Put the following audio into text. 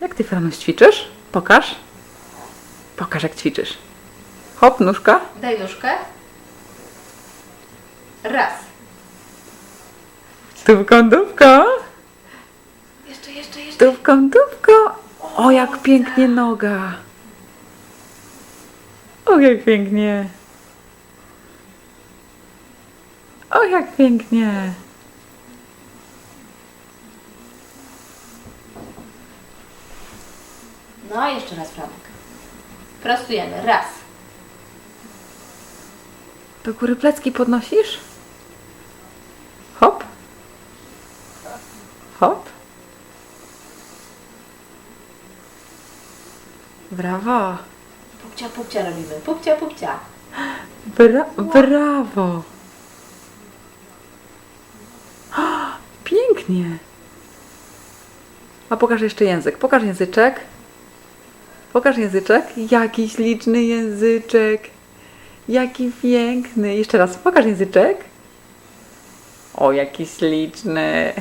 Jak ty, Franuś, ćwiczysz? Pokaż. Pokaż, jak ćwiczysz. Hop, nóżka. Daj nóżkę. Raz. Dupką, dupką. Jeszcze, jeszcze, jeszcze. Dupką, dupką. O, jak pięknie noga. O, jak pięknie. O, jak pięknie. No, jeszcze raz Franek. Prostujemy. Raz. Do góry plecki podnosisz? Hop. Hop. Brawo. Pupcia, pupcia robimy. Pupcia, pupcia. Bra brawo. Pięknie. A pokaż jeszcze język. Pokaż języczek. Pokaż języczek. Jaki śliczny języczek. Jaki piękny. Jeszcze raz. Pokaż języczek. O, jaki śliczny.